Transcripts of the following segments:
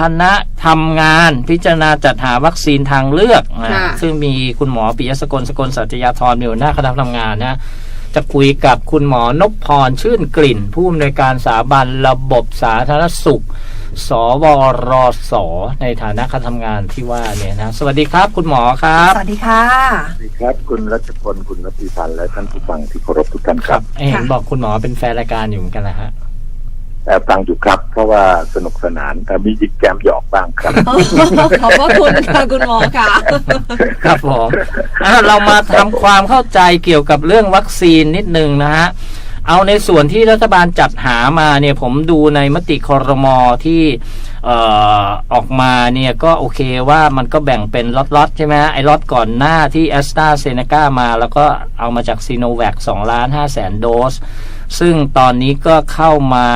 คณะทำงานพิจารณาจัดหาวัคซีนทางเลือกนะค่ะซึ่งมีคุณหมอปิยะสกลสกลสัจยาธรมีหัวหน้าคณะทำงานนะจะคุยกับคุณหมอนพพรชื่นกลิ่น ผู้อำนวยการสถาบันระบบสาธารณสุข สวรสในฐานะคณะทำงานที่ว่าเนี่ยนะ สวัสดีครับคุณหมอครับ สวัสดีค่ะ สวัสดีครับ คุณรัชพลคุณรตรีพันธ์และท่านผู้ฟังที่เคารพทุกท่านครับ เห็นค่ะบอกคุณหมอเป็นแฟนรายการอยู่เหมือนกันนะฮะ แต่ฟังอยู่ครับ เพราะว่าสนุกสนานแต่มียิกแกมหยอกบ้างครับ ขอบพระคุณค่ะคุณหมอค่ะ ครับผมอะเรามาทำความเข้าใจเกี่ยวกับเรื่องวัคซีนนิดนึงนะฮะ เอาในส่วนที่รัฐบาลจัดหามาเนี่ยผมดูในมติคอรมอที่เอ่อออกมาเนี่ยก็โอเคว่ามันก็แบ่งเป็นล็อตๆใช่ไหมฮะไอ้ล็อตก่อนหน้าที่แอสตราเซเนกามา แล้วก็เอามาจากซีโนแวค2ล้าน5แสนโดส ซึ่งตอนนี้ก็เข้ามา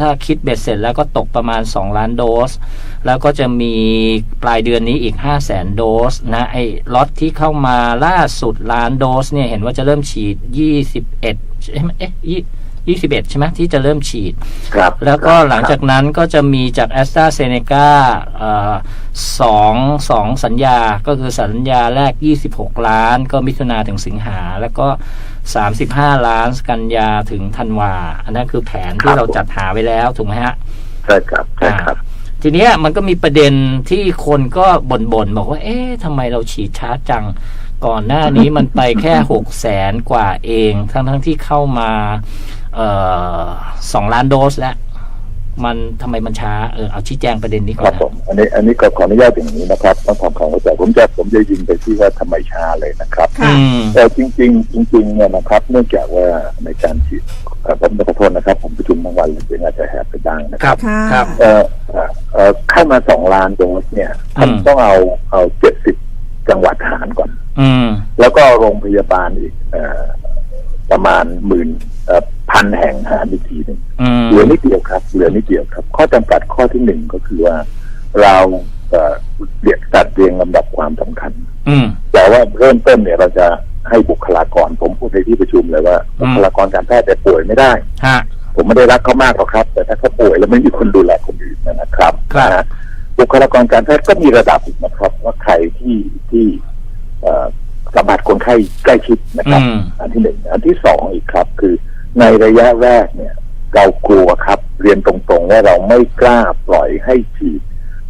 ถ้าคิดเบ็ดเสร็จแล้วก็ตกประมาณ 2 ล้านโดส แล้วก็จะมีปลายเดือนนี้อีก 5 0 0แสนโดสนะไอ้ล็อตที่เข้ามาล่าสุดล้านโดสเนี่ยเห็นว่าจะเริ่มฉีด 21ใช่ไหมเอ๊ะยี่สิบเอ็ดใช่ไหมที่จะเริ่มฉีด ครับ แล้วก็หลังจากนั้นก็จะมีจากแอสตราเซเนกาสองสองสัญญา ก็คือสัญญาแรก26ล้าน ก็มิถุนาถึงสิงหา แล้วก็ 35 ล้านกันยาถึงธันวา อันนั้นคือแผนที่เราจัดหาไว้แล้วถูกไหมฮะใช่ครับใช่ครับ ทีเนี้ยมันก็มีประเด็นที่คนก็บ่นๆบอกว่า เอ๊ะทำไมเราฉีดช้าจัง ก่อนหน้านี้มันไปแค่หกแสนกว่าเอง ทั้งๆที่เข้ามาเอ่อสองล้านโดสแล้ว มันทำไมมันช้าเออเอาชี้แจงประเด็นนี้คก่อรันบนะผมอันนี้อันนี้ก็ขออนุญาตอย่างนี้นะครับต้องทำความเข้าใจผมจะผมจะยิงไปที่ว่าทำไมช้าเลยนะครับค่ะอืมแต่จริง ๆ จริงๆเนี่ยนะครับ เนื่องจากว่าในการฉีดเอ่อผมขอโทษนะครับ ผมประชุมทั้งวันเลยเดี๋ยวอาจจะแหบไปบ้างนะคครัรับบค่ะครับเอ่อเอ่อเอ่อเข้ามาสองล้านโดสเนี่ยท่านอืมต้องเอาเอาเจ็ดสิบจังหวัดหารก่อน อืมแล้วก็โรงพยาบาลอีกเอ่อประมาณหมื่นเอ่อ พันแห่งหารอีกทีหนึ่งอืมเหลือนิดเดียวครับ เหลือนิดเดียวครับ ข้อจำกัดข้อที่หนึ่งก็คือว่า เราเอ่อเรียกจัดเรียงลำดับความสำคัญ อืมแต่ว่าเริ่มต้นเนี่ยเราจะให้บุคลากร ผมพูดในที่ประชุมเลยว่าอืมบุคลากรการแพทย์แต่ป่วยไม่ได้ฮะผมไม่ได้รักเขามากหรอกครับ แต่ถ้าเขาป่วยแล้วไม่มีคนดูแลคนอื่นนะครับครับนะฮะบุคลากรการแพทย์ก็มีระดับอีกนะครับ ว่าใครที่ที่เอ่อสัมผัสคนไข้ใกล้ชิดนะครับอืมอันที่หนึ่งอันที่สองอีกครับ คือ ในระยะแรกเนี่ย เรากลัวครับ เรียนตรงๆว่าเราไม่กล้าปล่อยให้ฉีด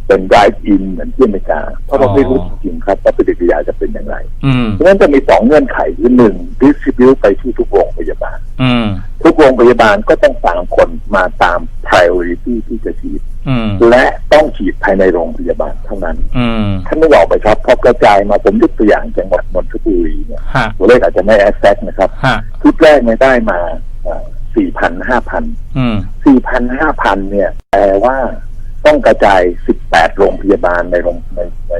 เป็นไ i ฟ์อินเหมือนที่อเมริกา เพราะเราไม่รู้จริงๆครับว่าปฏิกิริยาจะเป็นอย่างไรอืมเพราะฉะนั้นจะมีสองเงื่อนไขคือหนึ่งดิสซิบิวไปที่ทุกโรงพยาบาลอืมทุกโรงพยาบาลก็ต้องตามคนมาตาม priority ที่จะฉีดอืมและต้องฉีดภายในโรงพยาบาลเท่านั้นอืมท่านไม่บอกไปครับพอกระจายมาผมยกตัวอย่างจังหวัดนนทบุรีเนี่ยฮะตัวเลขอาจจะไม่แอ c แ t นะครับฮะชุดแรกเนี่ยได้มา สี่พันห้าพันอืมสี่พันห้าพันเนี่ยแปลว่าต้องกระจายสิบแปดโรงพยาบาลในโรงในใน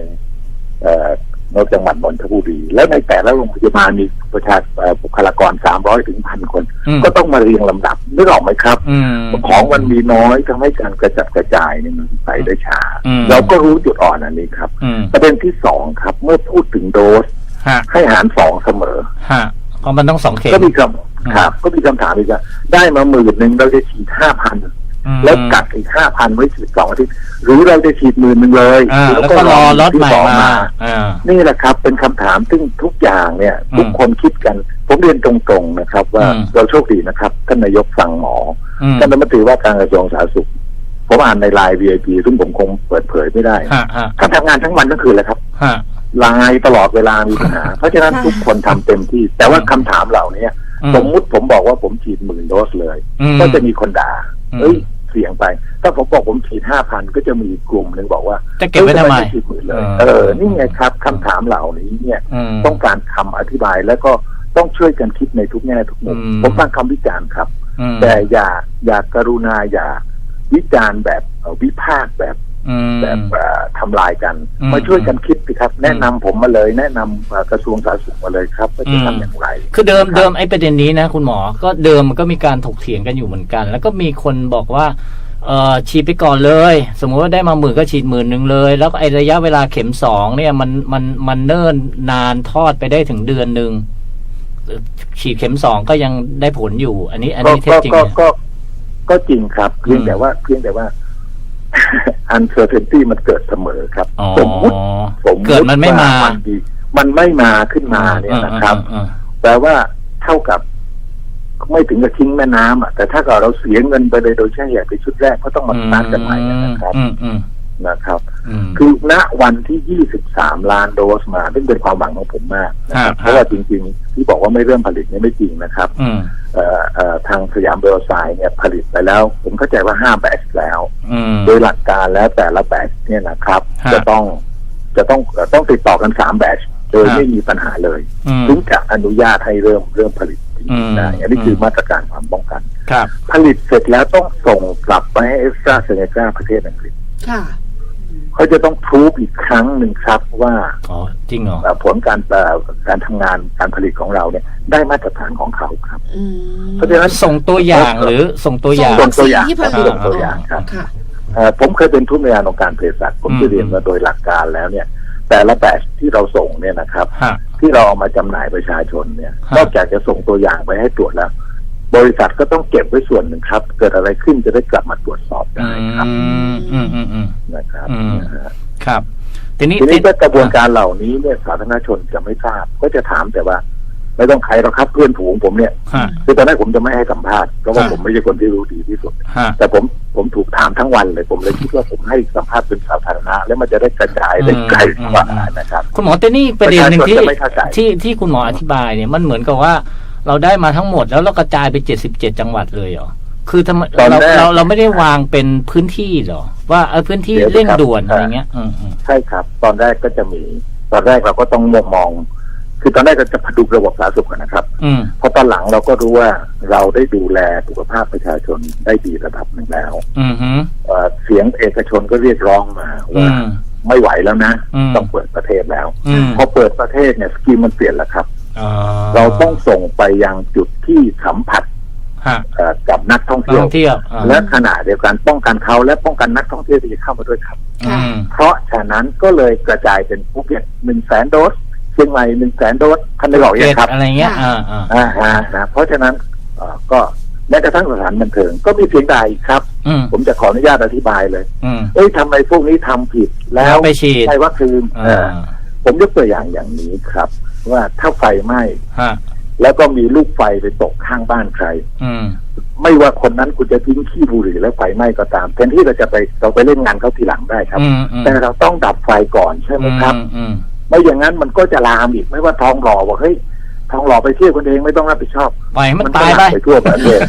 เอ่อนอกจังหวัดนนทบุรี แล้วในแต่ละโรงพยาบาลมีประชาเอ่อบุคลากรสามร้อยถึงพันคนอืมก็ต้องมาเรียงลำดับนึกออกไหมครับอืมของมันมีน้อยทำให้การกระจัดกระจายเนี่ยมันไปได้ช้าอืมเราก็รู้จุดอ่อนอันนี้ครับอืมประเด็นที่สองครับ เมื่อพูดถึงโดสฮะให้หารสองเสมอฮะเพราะมันต้องสองเข็มก็มีคอืมำ ครับ ก็มีคำถามอีกว่าได้มาหมื่นหนึ่งเราจะฉีดห้าพันอืมแล้วกักอีกห้าพันไว้ฉีดสองอาทิตย์หรือเราจะฉีดหมื่นหนึ่งเลยอ่าแล้วก็รอล็อตใหม่ที่สองมาอ่านี่แหละครับ เป็นคำถามซึ่งทุกอย่างเนี่ยอืมทุกคนคิดกัน ผมเรียนตรงๆนะครับ ว่าอืมเราโชคดีนะครับท่านนายกฟังหมออืมท่านรัฐมนตรีว่าการกระทรวงสาธารณสุขผมอ่านในไลน์ VIP ซึ่งผมคงเปิดเผยไม่ได้ฮะฮะท่านทำงานทั้งวันทั้งคืนเลยครับฮะไลน์ตลอดเวลามีปัญหาเพราะฉะนั้นค่ะทุกคนทำเต็มที่ แต่ว่าคำถามเหล่านี้อืม สมมุติผมบอกว่าผมฉีดหมื่นโดสเลยอืมก็จะมีคนด่าอืมเอ้ยเสี่ยงไป ถ้าผมบอกผมฉีดห้าพันก็จะมีอีกกลุ่มหนึ่งบอกว่า จะเก็บไว้ทำไมเอ้ยฉีดหมื่นเลย เออเออนี่ไงครับคำถามเหล่านี้เนี่ยอืมต้องการคำอธิบายแล้วก็ต้องช่วยกันคิดในทุกแง่ทุกมุมอืมผมฟังคำวิจารณ์ครับอืมแต่อย่าอย่ากรุณาอย่าวิจารณ์แบบเอ่อวิพากษ์แบบอืม แบบเอ่อทำลายกันอืมมาช่วยกันคิดสิครับ แนะนำผมมาเลย แนะนำเอ่อกระทรวงสาธารณสุขมาเลยครับว่าจะอืมทำอย่างไร คือเดิมครับเดิมไอ้ประเด็นนี้นะ คุณหมอก็เดิมมันก็มีการถกเถียงกันอยู่เหมือนกัน แล้วก็มีคนบอกว่าเอ่อฉีดไปก่อนเลย สมมุติว่าได้มาหมื่นก็ฉีดหมื่นหนึ่งเลย แล้วก็ไอ้ระยะเวลาเข็มสองเนี่ยมันมันมันเนิ่นนานทอดไปได้ถึงเดือนหนึ่งเอ่อฉีดเข็มสองก็ยังได้ผลอยู่ อันนี้ อันก็นี้เท็จก็จริงก็เนี่ยก็ก็จริงครับ เพียงอืมแต่ว่าเพียงแต่ว่า แผ uncertainty มันเกิดเสมอครับอ๋อสมมติสมติเกิดมันไม่มาว่นดีมันไม่มาขึ้นมาเนี่ยนะครับอืมอืมแปลว่าเท่ากับ ไม่ถึงกับทิ้งแม่น้ำอะแต่ถ้าเกิดเราเสียเงินไปเลยโดยใช้เหตุไปชุดแรกก็ต้องมาสตาร์ทกันใหม่นะครับอืมอืมนะครับอืมคือณวันที่23ล้านโดสมาซึ่งเป็นความหวังของผมมากนะครับฮะเพราะว่าจริง ๆ ที่บอกว่าไม่เริ่มผลิตเนี่ยไม่จริงนะครับอืมเอ่อเอ่อทางสยามเบลไซน์เนี่ยผลิตไปแล้ว ผมเข้าใจว่าห้าแบตแล้วอืม โดยหลักการแล้วแต่ละแบตเนี่ยนะครับฮะจะต้องจะต้องต้องติดต่อกันสามแบตโดยฮะไม่มีปัญหาเลยอืมถึงจะอนุญาตให้เริ่มเริ่มผลิตจริอืงมๆได้อันนี้คืออมมาตรการความป้องกันครับผลิตเสร็จแล้วต้องส่งกลับไปให้เอสตราเซเนกาประเทศอังกฤษค่ะ เขาจะต้องพรูฟอีกครั้งหนึ่งครับว่าอ๋อจริงเหรอเอ่อผลการเอ่อการทำงานการผลิตของเราเนี่ย ได้มาตรฐานของเขาครับอืมเพราะฉะนั้นส่งตัวอย่างหรือส่งตัวอย่างส่งตัวอย่างที่ผลิตส่งตัวอย่างครับค่ะเอ่อผมเคยเป็นผู้ในวยการองค์การเภสัชผมอืมจะเรียนว่าโดยหลักการแล้วเนี่ย แต่ละแบตที่เราส่งเนี่ยนะครับฮะที่เราเอามาจำหน่ายประชาชนเนี่ยฮะนอกจากจะส่งตัวอย่างไปให้ตรวจแล้ว บริษัทก็ต้องเก็บไว้ส่วนหนึ่งครับ เกิดอะไรขึ้นจะได้กลับมาตรวจสอบอืได้ครับมอืมอืมอืมนะครับอืมนะฮะครับทีนี้ทีนี้ติดก็กระบวนการเหล่านี้เนี่ยสาธารณชนจะไม่ทราบ ก็จะถามแต่ว่า ไม่ต้องใครหรอกครับเพื่อนฝูงผมเนี่ยฮะคือตอนแรกผมจะไม่ให้สัมภาษณ์เพราะว่าฮะผมไม่ใช่คนที่รู้ดีที่สุดฮะแต่ผมผมถูกถามทั้งวันเลย ผมเลยคิดว่าผมให้สัมภาษณ์เป็นสาธารณะ แล้วมันจะได้กระจายได้ไกลกว่านะครับ คุณหมอแต่นี่ประเด็นหนึ่งที่ประชาชนจะไม่เข้าใจที่ที่คุณหมออธิบายเนี่ยมันเหมือนกับว่า เราได้มาทั้งหมดแล้วเรากระจายไปเจ็ดสิบเจ็ดจังหวัดเลยเหรอคือทำไมตอนเราแรก เราเราไม่ได้วางเป็นพื้นที่เหรอ ว่าเออพื้นที่เดี๋ยวเร่งครับด่วนอ่าอะไรเงี้ย อืมอืมใช่ครับ ตอนแรกก็จะมี ตอนแรกเราก็ต้องมองมองคือตอนแรกก็จะผดุระบบสาธารณสุขก่อนนะครับ อืมพอตอนหลังเราก็รู้ว่าเราได้ดูแลสุขภาพประชาชนได้ดีระดับหนึ่งแล้วอืมฮึเอ่อเสียงเอกชนก็เรียกร้องมาอืว่า ม ไม่ไหวแล้วนะ อืม ต้องเปิดประเทศแล้ว อืมพอเปิดประเทศเนี่ยสกีมมันเปลี่ยนแล้วครับอ๋อ เราต้องส่งไปยังจุดที่สัมผัสฮะเอ่อกับนักท่องนักเที่ยวท่องเที่ยวอ่าและขณะเดียวกันป้องกันเขาและป้องกันนักท่องเที่ยวที่จะเข้ามาด้วยครับอืมเพราะฉะนั้นก็เลยกระจายเป็นภูเก็ตหนึ่งแสนโดสเชียงใหม่หนึ่งแสนโดสท่านได้บอกยังครับอะไรเงี้ยอ่าอ่าอ่าฮะนะเพราะฉะนั้นเอ่อก็แม้กระทั่งสถานบันเทิงก็มีเสียงด่าอีกครับอืมผมจะขออนุญาตอธิบายเลยอืมเอ้ยทำไมพวกนี้ทำผิดแล้แล้ววไปฉีดใช้วัคซีนอ่เออาผมยกตัวอย่างอย่างนี้ครับ ว่าถ้าไฟไหม้ฮะแล้วก็มีลูกไฟไปตกข้างบ้านใคร อืม ไม่ว่าคนนั้นคุณจะทิ้งขี้บุหรี่แล้วไฟไหม้ก็ตามแทนที่เราจะไปเราไปเล่นงานเขาทีหลังได้ครับ อืมอืม แต่เราต้องดับไฟก่อนใช่ไหมครับ อืมอืมไม่อย่างนั้นมันก็จะลามอีกไม่ว่าทองหล่อว่าเฮ้ยทองหล่อไปเที่ยวคนเองไม่ต้องรับผิดชอบ ปล่อยให้มันก็ตายลไปมไปทั่วประเทศ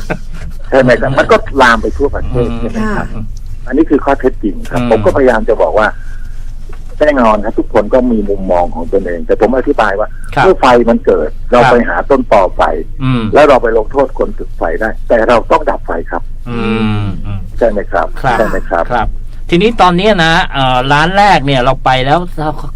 ใช่ไหมครับมันก็ลามไปทั่วประเทศใช่ไหมครับอืมอันนี้คือข้อเท็จจริงครับ อืม ผมก็พยายามจะบอกว่า แน่นอนครับทุกคนก็มีมุมมองของตนเอง แต่ผมอธิบายว่าครับเมื่อไฟมันเกิด เราครับไปหาต้นตอไฟอืมแล้วเราไปลงโทษคนจุดไฟได้ แต่เราต้องดับไฟครับอืมอืมใช่ไหมครับครับใช่ไหมครับครับ ทีนี้ตอนเนี้ยนะเอ่อร้านแรกเนี่ยเราไปแล้ว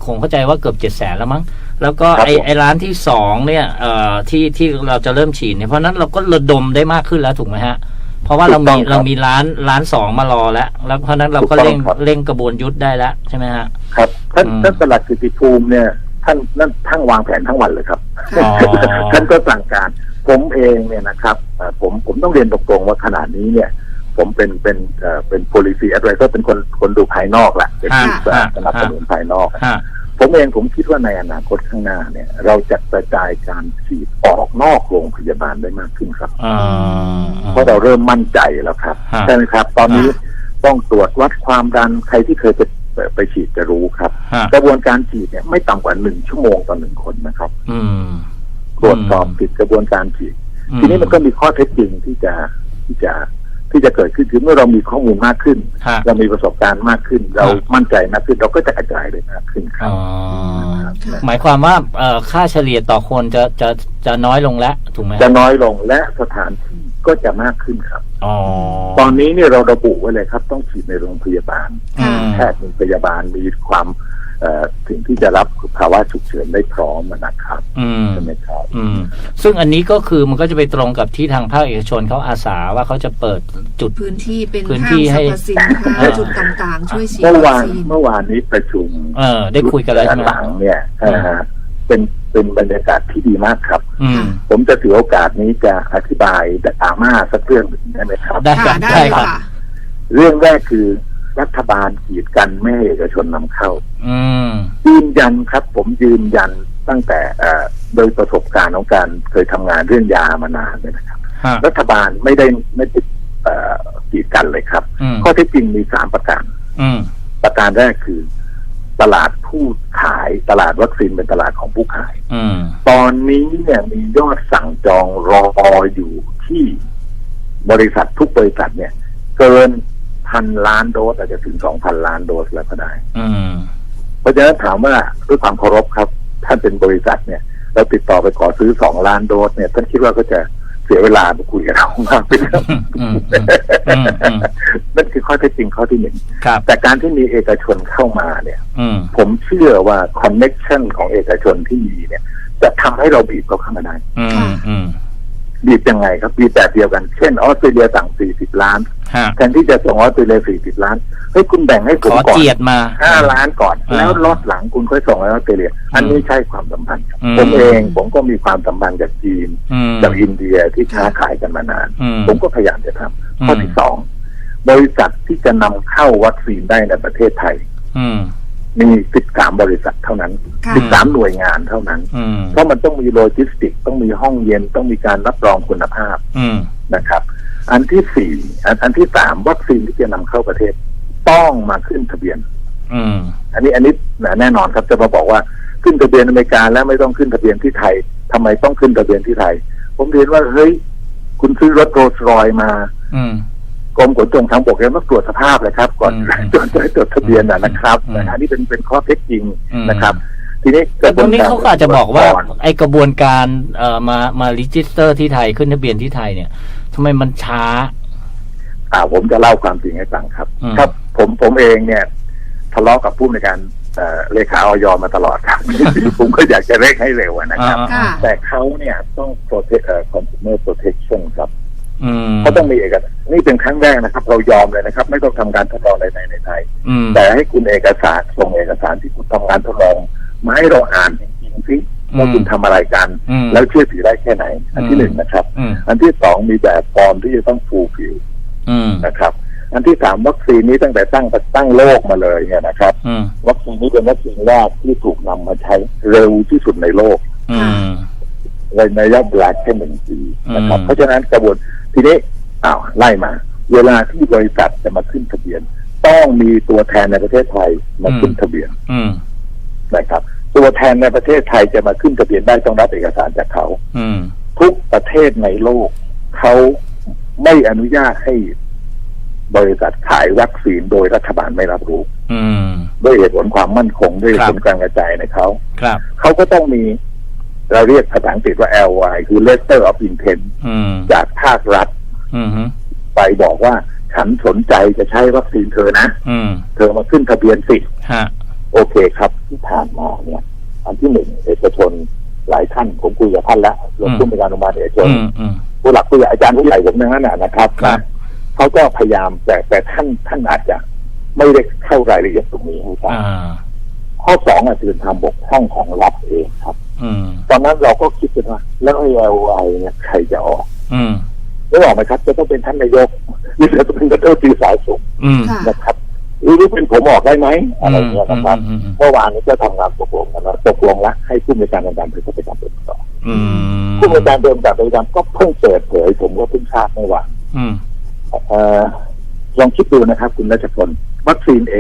คงเข้าใจว่าเกือบเจ็ดแสนแล้วมั้งแล้วก็ครับไอผมไอร้านที่สองเนี่ยเอ่อที่ที่เราจะเริ่มฉีดเนี่ยเพราะฉะนั้นเราก็ระดมได้มากขึ้นแล้วถูกไหมฮะ เพราะว่าเรามีเรามีร้านร้านสองมารอแล้ว แล้วเพราะฉะนั้นเราก็เร่งเร่งกระบวนยุทธได้แล้วใช่ไหมฮะครับท่านอืมท่านประหลัดกิติภูมิเนี่ยท่านนั่นท่านวางแผนทั้งวันเลยครับอ๋อท่านก็สั่งการ ผมเองเนี่ยนะครับเอ่อผมผมต้องเรียนตรงๆว่าขณะนี้เนี่ย ผมเป็นเป็นเอ่อเป็น policy advisor เป็นคนคนดูภายนอกแหละเป็นที่ฮะสนับสนุนภายนอกฮะ ผมเองผมคิดว่าในอนาคตข้างหน้าเนี่ย เราจะกระจายการฉีดออกนอกโรงพยาบาลได้มากขึ้นครับอ่าเพราะเราเริ่มมั่นใจแล้วครับฮะใช่ไหมครับ ตอนนี้ฮะต้องตรวจวัดความดันใครที่เคยไปไปไปฉีดจะรู้ครับฮะกระบวนการฉีดเนี่ยไม่ต่ำกว่าหนึ่งชั่วโมงต่อหนึ่งคนนะครับอืมตรวจสอบผิดกระบวนการฉีดอืทีนี้มันก็มีข้อเท็จจริงที่จะที่จะ ที่จะเกิดขึ้นคือเมื่อเรามีข้อมูลมากขึ้น ฮะ เรามีประสบการณ์มากขึ้น เรามั่นใจมากขึ้น เราก็จะกระจายได้มากขึ้นครับ อ๋อค่ะหมายความว่าเอ่อค่าเฉลี่ยต่อคนจะจะจะน้อยลงแล้วถูกไหมจะน้อยลงและสถานที่ก็จะมากขึ้นครับ อ๋อตอนนี้เนี่ยเราระบุไว้เลยครับ ต้องฉีดในโรงพยาบาล อืม แพทย์มีพยาบาลมีความเอ่อ ถึงที่จะรับภาวะฉุกเฉินได้พร้อมนะครับอืมใช่ไหมครับอืมซึ่งอันนี้ก็คือมันก็จะไปตรงกับที่ทางภาคเอกชนเขาอาสาว่าเขาจะเปิดจุดพื้นที่เป็นพื้นห้าที่งให้สรรพสินค้าอ่าจุดต่างๆ ช่วยฉีดเมื่อวัวาคนซีนเมื่อวานนี้ประชุม เออ ได้คุยกันแล้วใช่ไหมหลังเนี่ยเอ่อเป็นเป็นบรรยากาศที่ดีมากครับอืมผมจะถือโอกาสนี้จะอธิบายดราม่าสักเรื่องหนึ่งได้ไหมครับ ได้คค่ะรับได้ได้เลยครับค่ะเรื่องแรกคือ รัฐบาลกีดกันไม่ให้เอกชนนำเข้า อืมยืนยันครับ ผมยืนยันตั้งแต่เอ่อโดยประสบการณ์ของการเคยทำงานเรื่องยามานานเลยนะครับฮะรัฐบาลไม่ได้ไม่ติดเอ่อกีดกันเลยครับอืมข้อเท็จจริงมีสามประการอืมประการแรกคือ ตลาดผู้ขายตลาดวัคซีนเป็นตลาดของผู้ขายอืมตอนนี้เนี่ยมียอดสั่งจองรออยู่ที่บริษัททุกบริษัทเนี่ย เกิน พันล้านโดสอาจจะถึงสองพันล้านโดสแล้วก็ได้อืมเพราะฉะนั้นถามว่าด้วยความเคารพครับ ท่านเป็นบริษัทเนี่ยเราติดต่อไปขอซื้อสองล้านโดสเนี่ยท่านคิดว่าก็จะเสียเวลาไปคุยกับเรามากไปแล้วอืมอืมอืมอืมนั่นคือข้อเท็จจริงข้อที่หนึ่งครับแต่การที่มีเอกชนเข้ามาเนี่ยอืมผมเชื่อว่าคอนเน็ชันของเอกชนที่มีเนี่ย จะทำให้เราบีบเขาเข้ามาได้อืมอืม บีบยังไงครับบีบแบบเดียวกันเช่นออสเตรเลียสั่ง 40 ล้านฮะแทนที่จะส่งออสเตรเลีย 40 ล้านเฮ้ยคุณแบ่งให้ผขมอก่อนเจียดมา 5ล้านก่อน อ่าแล้วล็อตหลังคุณค่อยส่งให้ออสเตรเลีย อันนี้ใช่ความสัมพันธ์ครับอืม ผมเองผมก็มีความสัมพันธ์กับจีน อืมกับอินเดียที่ค้าขายกันมานาน อืมผมก็พยายามจะทำข้อที่สองบริษัทที่จะนำเข้าวัคซีนได้ในประเทศไทย อืม มี13บริษัทเท่านั้นค่ะ13หน่วยงานเท่านั้นอืมเพราะมันต้องมีโลจิสติกส์ต้องมีห้องเย็นต้องมีการรับรองคุณภาพอืมนะครับ อันที่สี่อันอันที่สามวัคซีนที่จะนำเข้าประเทศ ต้องมาขึ้นทะเบียนอืมอันนี้อันนี้แน่นอนครับจะมาบอกว่าขึ้นทะเบียนอเมริกาแล้วไม่ต้องขึ้นทะเบียนที่ไทยทำไมต้องขึ้นทะเบียนที่ไทย ผมเรียนว่าเฮ้ยคุณซื้อรถโรลส์รอยซ์มาอืม กรมขนส่งทางบกยังต้องตรวจสภาพเลยครับ ก่อนอืมจนจะจดทะเบียนนะนะครับอืมนะอันนี้เป็นเป็นข้อเท็จจริงอืมนะครับทีนี้แต่ตรงนี้เขาก็อาจจะบอกว่าก่นไอกระบวนการเอ่อมามารีจิสเตอร์ที่ไทยขึ้นทะเบียนที่ไทยเนี่ยทำไมมันช้า อ่าผมจะเล่าความจริงให้ฟังครับอืมครับ ผมผมเองเนี่ย ทะเลาะกับผู้ในวยการเอ่อเลขาออยมาตลอดครับ ผมก็อยากจะเร่งให้เร็วอะนะครับอ่าค่ะแต่เขาเนี่ยต้อง protect เอ่อ consumer protection ครับอืม เขาต้องมีเอกสารนี่เป็นครั้งแรกนะครับ เรายอมเลยนะครับ ไม่ต้องทำการทดลองใดๆในไทยอืมแต่ให้คุณเอกสารส่งเอกสารที่คุณทำงานทดลองมาให้เราอ่านจริงๆสิว่าคุณทำอะไรกันอืมแล้วเชื่อถือได้แค่ไหน อันที่หนึ่งนะครับอืมอันที่สองมีแบบฟอร์มที่จะต้อง fulfill อืมนะครับ อันที่สามวัคซีนนี้ตั้งแต่ตั้งตั้งโลกมาเลยเนี่ยนะครับอืมวัคซีนนี้เป็นวัคซีนแรกที่ถูกนำมาใช้เร็วที่สุดในโลกอืมในในระยะเวลาแค่หนึ่งปีนะครับอืมเพราะฉะนั้นกระบวน ทีนี้อ้าวไล่มา เวลาที่บริษัทจะมาขึ้นทะเบียน ต้องมีตัวแทนในประเทศไทยมาขึ้นทะเบียนอืมนะครับ ตัวแทนในประเทศไทยจะมาขึ้นทะเบียนได้ต้องรับเอกสารจากเขาอืมทุกประเทศในโลกเขาไม่อนุญาตให้บริษัทขายวัคซีนโดยรัฐบาลไม่รับรู้อืมด้วยเหตุผลความมั่นคงด้วยเหตุผลครับการกระจายในเขาครับเขาก็ต้องมี เราเรียกภาษาอังกฤษว่า LY คือ letter of intent อืมจากภาครัฐอืมฮึไปบอกว่าฉันสนใจจะใช้วัคซีนเธอนะอืมเธอมาขึ้นทะเบียนสิฮะโอเคครับที่ผ่านมาเนี่ย อันที่หนึ่งเอกชนหลายท่านผมคุยกับท่านแล้วรวมอืมผู้ในวยการโรงพยาบาลเอกชนอืมอืมผู้หลักผู้ใหญ่อาจารย์ผู้ใหญ่ผมทั้งนั้นนะนะครับครับนะเขาก็พยายามแต่แต่ท่านท่านอาจจะไม่ได้เข้ารายละเอียดตรงนี้ให้ฟังอ่าข้อสองอะคือทางบกพร่องของรัฐเองครับอืม ตอนนั้นเราก็คิดกันว่าแล้วไอ้ LOI เนี่ยใครจะออกอืมไม่ออกไหมครับ จะต้องเป็นท่านนายกหรือจะเป็นรัฐมนตรีสาธารณสุขอืมค่ะนะครับหรือเป็นผมออกได้ไหมอะไรเงี้ยนะครับอืมอืมเมื่อวานนี้ก็ทำงานตกลงกันแล้วตกลงแล้วให้ผู้ในวยการทางการเดินไปทำเป็นต่ออืมผู้ในวยการเดินแบบไปทำก็เพิ่งเปิดเผยผมก็เพิ่งทราบเมื่อวานอืมเอ่อลองคิดดูนะครับ คุณรัชพลวัคซีนเอ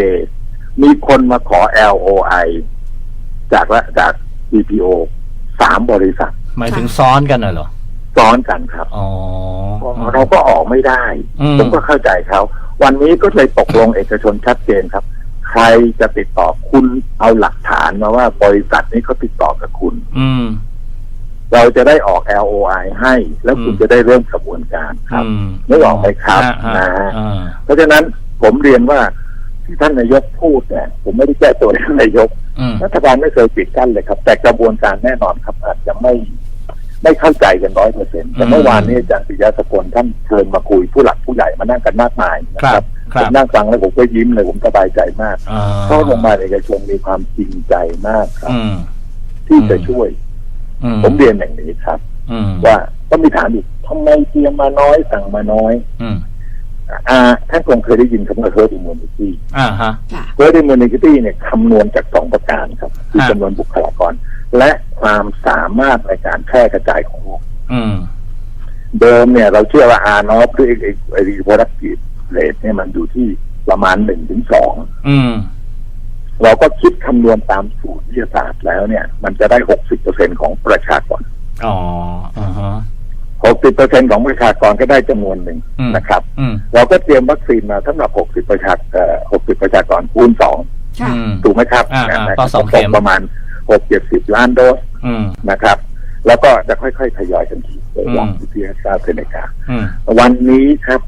มีคนมาขอ LOI จากละจาก BPO สามบริษัท หมายถึงซ้อนกันน่ะเหรอซ้อนกันครับอ๋อเราก็ออกไม่ได้อืมผมก็เข้าใจเขาวันนี้ก็เลยตกลงเอกชนชัดเจนครับ ใครจะติดต่อคุณเอาหลักฐานมาว่าบริษัทนี้เขาติดต่อกับคุณ อืมเราจะได้ออก LOI ให้ แล้วคุณอืมจะได้เริ่มกระบวนการครับอืมนึกออกไหมครับฮะฮะนะฮะอ่าเพราะฉะนั้นผมเรียนว่า ที่ท่านนายกพูดเนี่ยผมไม่ได้แก้ตัวท่านนายกอืมรัฐบาลไม่เคยปิดกั้นเลยครับ แต่กระบวนการแน่นอนครับอาจจะไม่ไม่เข้าใจกันร้อยเปอร์เซ็นต์แต่เมื่อวานนี้อาจารย์ปิยะสกลท่านเชิญมาคุยผู้หลักผู้ใหญ่มานั่งกันมากมายนะคครัรับบคผรับมนั่งฟังแล้วผมก็ยิ้มเลยผมสบายใจมากอ่าเพราะโรงพยาบาลเอกชนมีความจริงใจมากครับอืมที่จะอืมช่วยอืมผมเรียนอย่างนี้ครับอืมว่าก็มีถามอีกทำไมเตรียมมาน้อยสั่งมาน้อยอืมอ่า ท่านคงเคยได้ยินคำว่า herd immunity อ่าฮะค่ะ herd immunity เนี่ยคำนวณจากสองประการครับ คือฮะจำนวนบุคลากร และความสามารถในการแพร่กระจายของโรคอืมเดิมเนี่ย เราเชื่อว่า R นอฟหรือไอ้ไอ้ reproductive rate เนี่ยมันอยู่ที่ประมาณหนึ่งถึงสองอืมเราก็คิดคำนวณตามสูตรวิทยาศาสตร์แล้วเนี่ย มันจะได้หกสิบเปอร์เซ็นของประชากรอ๋ออ่าฮะ หกสิบเปอร์เซ็นของประชากรก็ได้จำนวนหนึ่งอืมนะครับอืมเราก็เตรียมวัคซีนมาสำหรับหกสิบประชากเอ่อหกสิบประชากรคูณสองค่ะอืมถูกไหมครับอ่าอ่านะก็สองเข็มประมาณหกเจ็ดสิบล้านโดสอืมนะครับ แล้วก็จะค่อยๆทยอยกันทีโดยอืมหวังที่แอสตราเซเนกาอืมวันนี้ครับ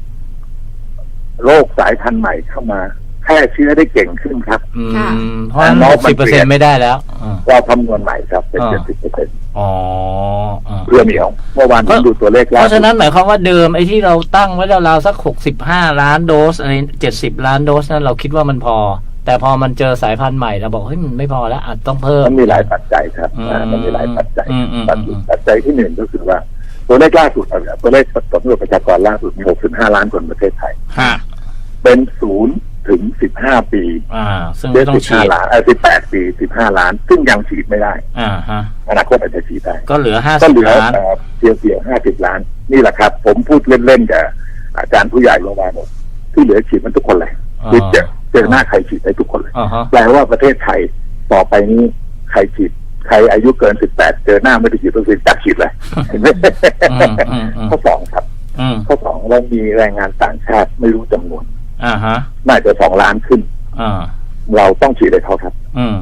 โรคสายพันธุ์ใหม่เข้ามา แพร่เชื้อได้เก่งขึ้นครับอืค่ะมเพราะฉะนั้นน้หองกมัสินบเปอร์เปลี่เซ็นยนต์ไม่ได้แล้วอ่า เราคำนวณใหม่ครับเป็นอ่า เจ็ดสิบเปอร์เซ็นต์อ๋ออ่า เพื่อเหนียวเมื่อวานผมดูตัวเลขเพล่าราะสุฉะดนั้นหมายความว่าเดิมไอ้ที่เราตั้งไว้ราวๆสักหกสิบห้าล้านโดสอะไรเจ็ดสิบล้านโดสนั้นเราคิดว่ามันพอ แต่พอมันเจอสายพันธุ์ใหม่เราบอกเฮ้ยมันไม่พอแล้วอาจต้องเพิ่ม มันมีหลายปัจจัยครับอืมอ่ามันมีหลายปัจจัยอืมอืมปัจจัยปัจจัยที่หนึ่งก็คือว่า ตัวเลขล่าสุดเอาละตัวเลขสำรวจประชากรล่าสุดมี 65 ล้านคนประเทศไทย ฮะเป็นศูนย์ ถึง 15 ปีอ่าซึ่งเรียไม่กต้องฉีด15ล้านเออ18 ปี 15 ล้าน ซึ่งยังฉีดไม่ได้อ่าฮะอนาคตอาจจะฉีดได้ ก็เหลือห้าก็สิบเหลือล้าน เอ่อเพียงเพียง50 ล้าน นี่แหละครับ ผมพูดเล่นๆกับอาจารย์ผู้ใหญ่โรงพยาบาลบอกที่เหลือฉีดมันทุกคนเลยอ๋อคือเจอเจอหน้าใครฉีดได้ทุกคนเลย อ่าฮะ แปลว่าประเทศไทยต่อไปนี้ใครฉีดใครอายุเกิน 18 เจอหน้าไม่ได้ฉีดวัคซีนจักฉีดเลยเห็นไหมอืมอืมอืม ข้อสองครับ อืม ข้อสองเรามีแรงงานต่างชาติไม่รู้จำนวน อ่าฮะน่าจะสองล้านขึ้นอ่าเราต้องฉีดให้เขาครับ อืม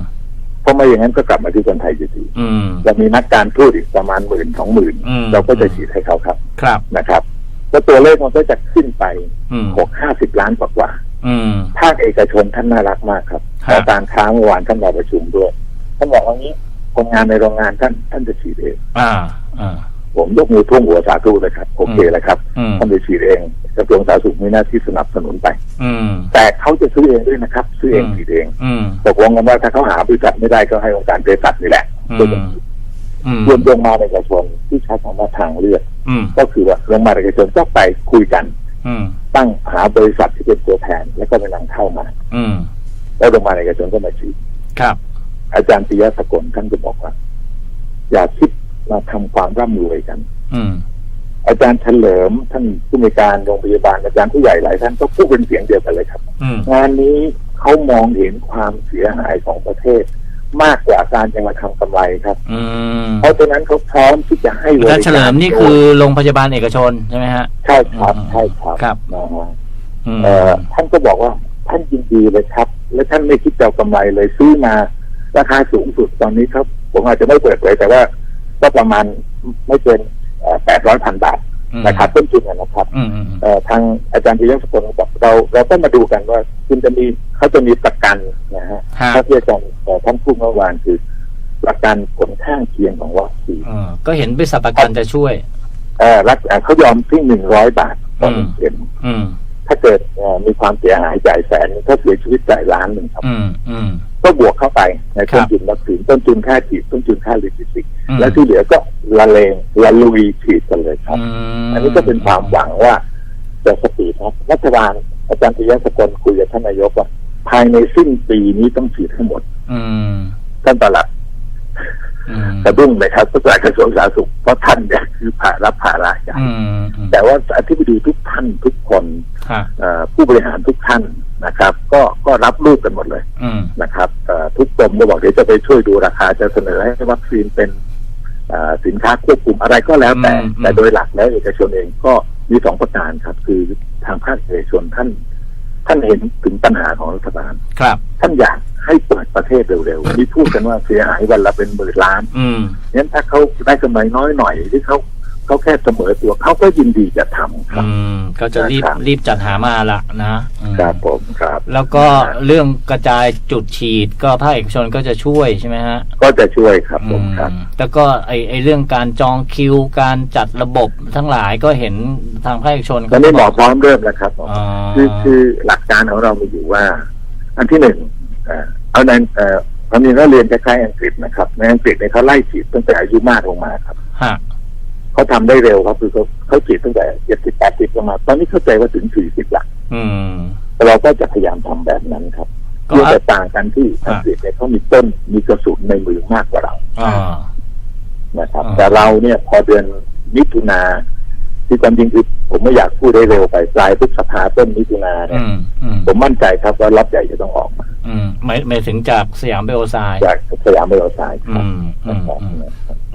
เพราะไม่อย่างนั้นก็กลับมาที่คนไทยอยู่ดีอืมเรามีนักการทูตอีกประมาณหมื่นสองหมื่นอืมเราก็จะฉีดให้เขาครับ ครับนะครับแล้วตัวเลขมันก็จะขึ้นไปอืมหกห้าสิบล้านกว่ากว่าอืมภาคเอกชนท่านน่ารักมากครับครับแต่การค้าเมื่อวานท่านมาประชุมด้วยท่านบอกว่างี้คนงานในโรงงานท่านท่านจะฉีดเองอ่าอ่า ผมยกมือท่วมหัวสาธุเลยครับ โอเคเลยครับอืมท่านจะฉีดเองกระทรวงสาธารณสุขมีหน้าที่สนับสนุนไป อืมแต่เขาจะซื้อเองด้วยนะครับ ซื้อเองอืมฉีดเองอืมตกลงกันว่าถ้าเขาหาบริษัทไม่ได้ก็ให้องค์การเภสัชนี่แหละอืช่วยกันมฉีดอืมรวมลงมาในเอกชนที่ใช้คำว่าทางเลือกอืมก็คือว่าโรงพยาบาลเอกชนก็ไปคุยกันอืมตั้งหาบริษัทที่เป็นตัวแทนแล้วก็ไปนำเข้ามา อืมแล้วโรงพยาบาลเอกชนก็มาฉีดครับ อาจารย์ปิยะสกลท่านก็บอกว่า อย่าคิด มาทำความร่ำรวยกัน อืมอาจารย์เฉลิมท่านผู้มีการโรงพยาบาลอาจารย์ผู้ใหญ่หลายท่านก็พูดเป็นเสียงเดียวกันเลยครับอืมงานนี้เขามองเห็นความเสียหายของประเทศ มากกว่าการจะมาทำกำไรครับอืมเพราะฉะนั้นเขาพร้อมที่จะให้บริอาการจารย์เฉลิมนี่คือโรงพยาบาลเอกชนใช่ไหมฮะใช่ครับอืมใช่ครับครับนะฮะอืมเอ่อท่านก็บอกว่าท่านยินดีเลยครับ และท่านไม่คิดจะเอากำไรเลยซื้อมาราคาสูงสุดตอนนี้ครับ ผมอาจจะไม่เปิดเผยแต่ว่า ก็ประมาณไม่เกินแปดร้อยพันบาทอืมนะครับต้นทุนนะครับอืมอืมเอ่อทางอาจารย์พิยศกลบอกเราเราต้องมาดูกันว่าคุณจะมีเขาจะมีประกันนะฮะฮะถ้าที่อาจารย์เอ่อท่านพูดเมื่อวานคือประกันผลข้างเคียงของวัคซีนเออก็เห็นบริษัทประกันจะช่วยเอ่อรักเอ่อเขายอมที่หนึ่งร้อยบาทต่อหนึ่งเข็มอืมถ้าเกิดเอ่อมีความเสียหายจ่ายแสนถ้าเสียชีวิตจ่ายล้านหนึ่งครับอืมอืม ก็บวกเข้าไปในครัต้นบทุนวัคซีนต้นทุนค่าฉีดต้นทุนค่าโลจิสติกส์อืมและที่เหลือก็ละเลงละลุยฉีดกันเลยครับอืมอันนี้ก็เป็นความหวังว่าจะสปีดครับรัฐบาลอาจารย์ปิยะสกลคุยกับท่านนายกว่าภายในสิ้นปีนี้ต้องฉีดให้หมด อืมท่านตลัดอืมกระดุ้งเลยครับประกระทรวงสาธารณสุขเพราะท่านเนี่ยคือภารับภาระใหญ่อืมอืมแต่ว่าอธิบดีทุกท่านทุกคนค่ะเอ่อผู้บริหารทุกท่าน นะครับ ก็ก็รับรูปกันหมดเลยอืมนะครับเอ่อทุกกรมก็บอกเดี๋ยวจะไปช่วยดูราคาจะเสนอให้วัคซีนเป็นเอ่อสินค้าควบคุมอะไรก็แล้วแต่อืมแต่โดยหลักแล้วเอกชนเองก็มีสองประการครับ คือทางภาคเอกชนท่าน ท่านเห็นถึงปัญหาของรัฐบาลครับ ท่านอยากให้เปิดประเทศเร็วๆมีพูดกันว่าเสียหายวันละเป็นหมื่นล้านอืมงั้นถ้าเขาได้กำไรน้อยหน่อยหรือเขาเขาแค่เสมอตัวเขาก็ยินดีจะทำครับอืมก็จะรีบครับรีบจัดหามาละนะอืม ครับผมครับ แล้วก็เรื่องกระจายจุดฉีดก็ภาคเอกชนก็จะช่วยใช่ไหมฮะ ก็จะช่วยครับผมครับอืมแล้วก็ไอไอเรื่องการจองคิว การจัดระบบทั้งหลายก็เห็นทางภาคเอกชนตอนนี้หมอพร้อมเริ่มแล้วครับหมออ๋อคือคือหลักการของเรามีอยู่ว่า อันที่หนึ่งเอ่อเอาในเอ่อความจริงก็เรียนคล้ายๆอังกฤษนะครับในอังกฤษเนี่ยเขาไล่ฉีดตั้งแต่อายุมากลงมาครับฮะเขาทำได้เร็วครับคือเขาเขาฉีดตั้งแต่เจ็ดสิบแปดสิบประมาณตอนนี้เข้าใจว่าถึงสี่สิบละอืม เราก็จะพยายามทำแบบนั้นครับก็เพื่อจะต่างกันที่อังกฤษเนี่ยเขามีต้นมีกระสุนในมือมากกว่าเราอ่านะครับอ่าแต่เราเนี่ยพอเดือนมิถุนาที่ความจริงคือผมไม่อยากพูดได้เร็วไปปลายพฤษภาต้นมิถุนาเนี่อืยมอืมผมมั่นใจครับว่ารับใหญ่จะต้องออกมาอืมไม่ไม่ถึงจากสยามเบลไซด์จากสยามเบลไซด์คอืรับมอืมนะครับอืม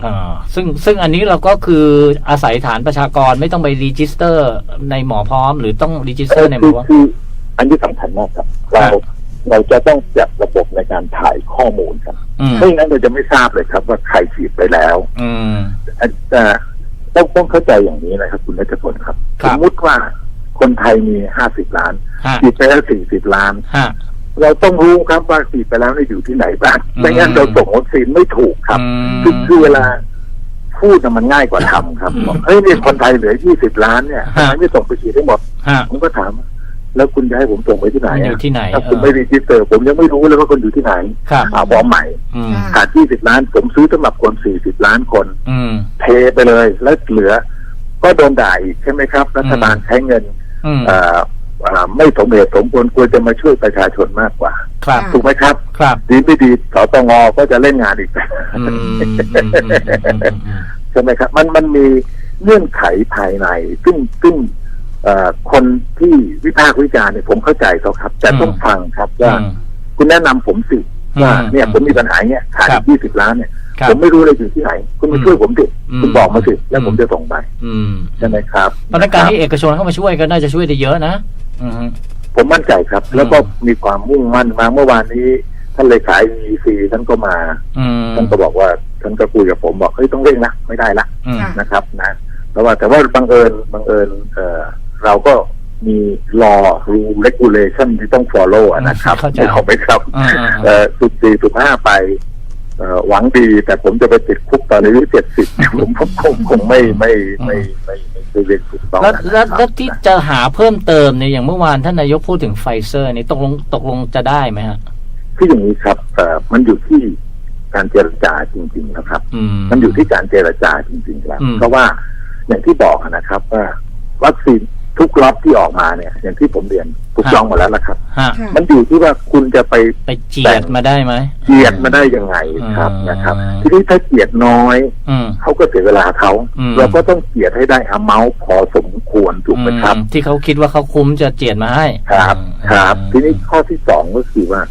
อ่าซึ่งซึ่งอันนี้เราก็คืออาศัยฐานประชากรไม่ต้องไปรีจิสเตอร์ในหมอพร้อม หรือต้องรีจิสเตอร์ในหมคืออพร้อมคื ออันนี้สำคัญมากครับ เราเราจะต้องจัดระบบในการถ่ายข้อมูลครับอืมไม่งั้นเราจะไม่ทราบเลยครับ ว่าใครฉีดไปแล้ว อืมแต่ต้องต้องเข้าใจอย่างนี้นะครับ คุณนัทพลครับครัสบมมติว่าคนไทยมีห้าสิบล้านฮะฉีดไปแล้วสี่สิบล้านฮะเราต้องรู้ครับว่าฉีดไปแล้วเนี่ยอยู่ที่ไหนบ้างอืมไม่งั้นเราส่งวัคซีนไม่ถูกครับอืมคือคือเวลาพูดน่ะมันง่ายกว่าทำครับบอกเฮ้ยเนี่ยคนไทยเหลือยี่สิบล้านเนี่ยทำไมไม่ส่งไปฉีดให้หมดฮะผมก็ถาม แล้วคุณจะให้ผมส่งไปที่ไหนมันอยู่อะที่ไหนถ้าคุณเออไม่รีจิสเตอร์ผมยังไม่รู้เลยว่าคนอยู่ที่ไหนครับอ่าบอกใหม่อืมขาดยี่สิบล้าน ผมซื้อสำหรับคนสี่สิบล้านคนอืมเทไปเลยแล้วเหลือ ก็โดนด่าอีกใช่ไหมครับ รัฐบาลใช้เงินอืมเอ่ออ่าไม่สมเหตุสมผลควรจะมาช่วยประชาชนมากกว่า ครับถูกไหมครับ ครับ ดีไม่ดีสตงก็จะเล่นงานอีกอืมอืมอืมอืมอืมใช่ไหมครับ มันมันมีเงื่อนไขภายใน ซึ่งซึ่งเอ่อ คนที่วิพากษ์วิจารณ์เนี่ยผมเข้าใจเขาครับ แต่ต้องฟังครับว่าคุณแนะนำผมสิว่าอืมเนี่ยผมมีปัญหาเนี่ยขาดครับยี่สิบล้านเนี่ยครับผมไม่รู้เลยอยู่ที่ไหน คุณมาอืมช่วยผมสิอืมคุณบอกมาสิแล้วอืมผมจะส่งไปอืมใช่ไหมครับเพราะฉะนั้นการที่คบเอกชนเข้ามาช่วยก็น่าจะช่วยได้เยอะนะอืมผมมั่นใจครับ แล้วก็มีความมุ่งมั่นมากเมื่อวานนี้ท่านเลขา EC ท่านก็มาอืมท่านก็บอกว่าท่านก็คุยกับผมบอกเฮ้ยต้องเร่งนะไม่ได้ละอืมค่ะนะครับ นะเพราะว่าแต่ว่าบังเอิญบังเอิญเอ่อ เราก็มี law rule regulation ที่ต้อง follow อะนะครับเข้าใจ ไม่เอาไปครับอ่าอ่า เอ่อสุดสี่สุดห้าไปเอ่อหวังดี แต่ผมจะไปติดคุกตอนอายุเจ็ดสิบผมผมคงคงไม่ไม่ไม่ไม่ไม่ไม่เรียนถูกต้องแล้วแล้วนะครับแล้วที่จะหาเพิ่มเติมเนี่ยอย่างเมื่อวานท่านนายกพูดถึงไฟเซอร์นี่ตกลงตกลงจะได้ไหมฮะ คืออย่างนี้ครับเอ่อมันอยู่ที่การเจรจาจริง ๆ นะครับ อืม มันอยู่ที่การเจรจาจริงๆครับอืม เพราะว่าอย่างที่บอกนะครับว่าวัคซีน ทุกล็อตที่ออกมาเนี่ยอย่างที่ผมเรียนถูกต้องหมดแล้วละครับ ฮะค่ะ มันอยู่ที่ว่าคุณจะไปไปเจียดมาได้ไหมเจียดมาได้ยังไงครับอืมนะครับ ทีนี้ถ้าเจียดน้อย อืม เขาก็เสียเวลาเขาอืม เราก็ต้องเจียดให้ได้อเมาพอสมควรถูกไหมครับ อืมที่เขาคิดว่าเขาคุ้มจะเจียดมาให้ครับอืมครับอืมทีนี้ข้อที่สองก็คือว่า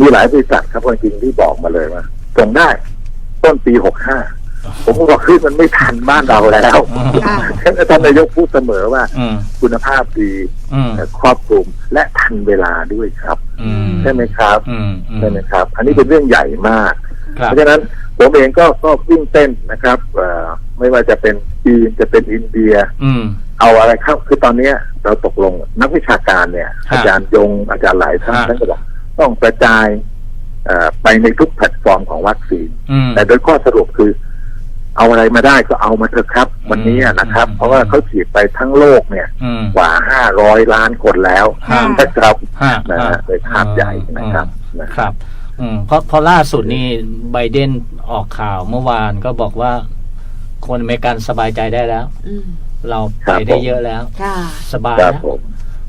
มีหลายบริษัทครับจริงๆที่บอกมาเลยว่าส่งได้ ต้นปีหกห้า ผมก็บอกคือมันไม่ทันบ้านเราแล้วค่ะ ท่านนายกพูดเสมอว่าอืมคุณภาพดีอืมครอบคลุมและทันเวลาด้วยครับ อืมใช่ไหมครับอืมอืมใช่ไหมครับ อันนี้เป็นเรื่องใหญ่มาก ครับเพราะฉะนั้นผมเองก็ก็วิ่งเต้นนะครับเอ่อไม่ว่าจะเป็นจีนจะเป็นอินเดีย อืม เอาอะไรครับคือตอนเนี้ยเราตกลงนักวิชาการเนี่ย ฮะอาจารย์ยงอาจารย์หลายท่านฮะ ท่านก็บอกต้องกระจายเอ่อไปในทุกแพลตฟอร์มของวัคซีน อืมแต่โดยข้อสรุปคือ เอาอะไรมาได้ก็เอามาเถอะครับ วันนี้นะครับอืมเพราะว่าเขาฉีดไปทั้งโลกเนี่ยอืมกว่าห้าร้อยล้านคนแล้วฮะนะครับฮะนะฮะฮะโดยภาพใหญ่นะครับนะครับอืมเพราะเพราะล่าสุดนี่ไบเดนออกข่าวเมื่อวานก็บอกว่า คนอเมริกันสบายใจได้แล้วอืมเราไปได้เยอะแล้วค่ะสบายครับแล้วผม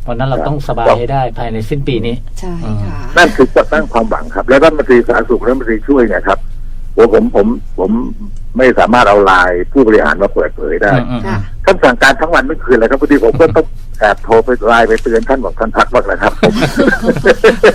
เพราะฉะนั้นเราต้องสบายให้ได้ภายในสิ้นปีนี้ใช่ค่ะนั่นคือจะตั้งความหวังครับ แล้วรัฐมนตรีสาธารณสุขรัฐมนตรีช่วยเนี่ยครับโอ้ผมผมผม ไม่สามารถเอาไลน์ผู้บริหารมาเปิดเผยได้อืมอืมอืค่ะมท่านสั่งการทั้งวันไม่คืนเลยครับพอดีผมก็ต้องแอบโทรไปไลน์ไปเตือนท่านบอกท่านพักบ้างนะครับผม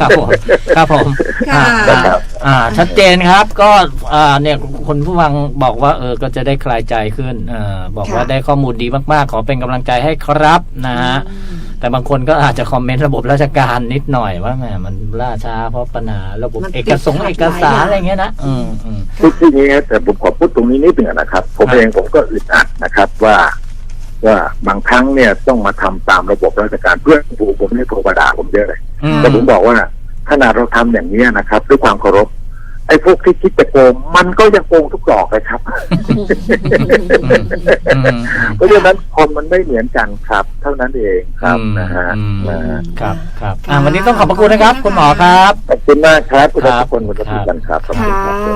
ครับผมครับผมค่ะ อ่าอ่าอ่า ชัดเจนครับ ก็อ่าเนี่ยคนผู้ฟังบอกว่าเออก็จะได้คลายใจขึ้นอ่าบอกว่าค่ะ ได้ข้อมูลดีมากๆ ขอเป็นกำลังใจให้ครับนะฮะ อืม แต่บางคนก็อาจจะคอมเมนต์ระบบราชการนิดหน่อยว่าแหมมันล่าช้าเพราะปัญหาระบบมันเอติกดสงขัดเอกสารหลายอย่างอะไรเงี้ยนะอืมอืมทุกที่นี้แต่ผมขอพูดตรงนี้นิดหนึ่งนะครับ ผมครับเองผมก็อึดอัดนะครับว่าว่าบางครั้งเนี่ยต้องมาทำตามระบบราชการเพื่อนผมผมเนี่ยโทรมาด่าผมเยอะเลยอืมแต่ผมบอกว่าขนาดเราทำอย่างนี้ยนะครับ ด้วยความเคารพ ไอ้พวกที่คิดจะโกงมันก็ยังโกงทุกดอกเลยครับอืมอืมเพราะฉะนั้นคนมันไม่เหมือนกันครับ เท่านั้นเองครับอืมนะฮะอืมนะฮะครับครับค่ะอ่าวันนี้ต้องขอบพระคุณนะครับ คุณหมอครับขอบคุณมากครับคุณครับทุกคนคุณทุกท่านครับขอบคุณครับค่ะ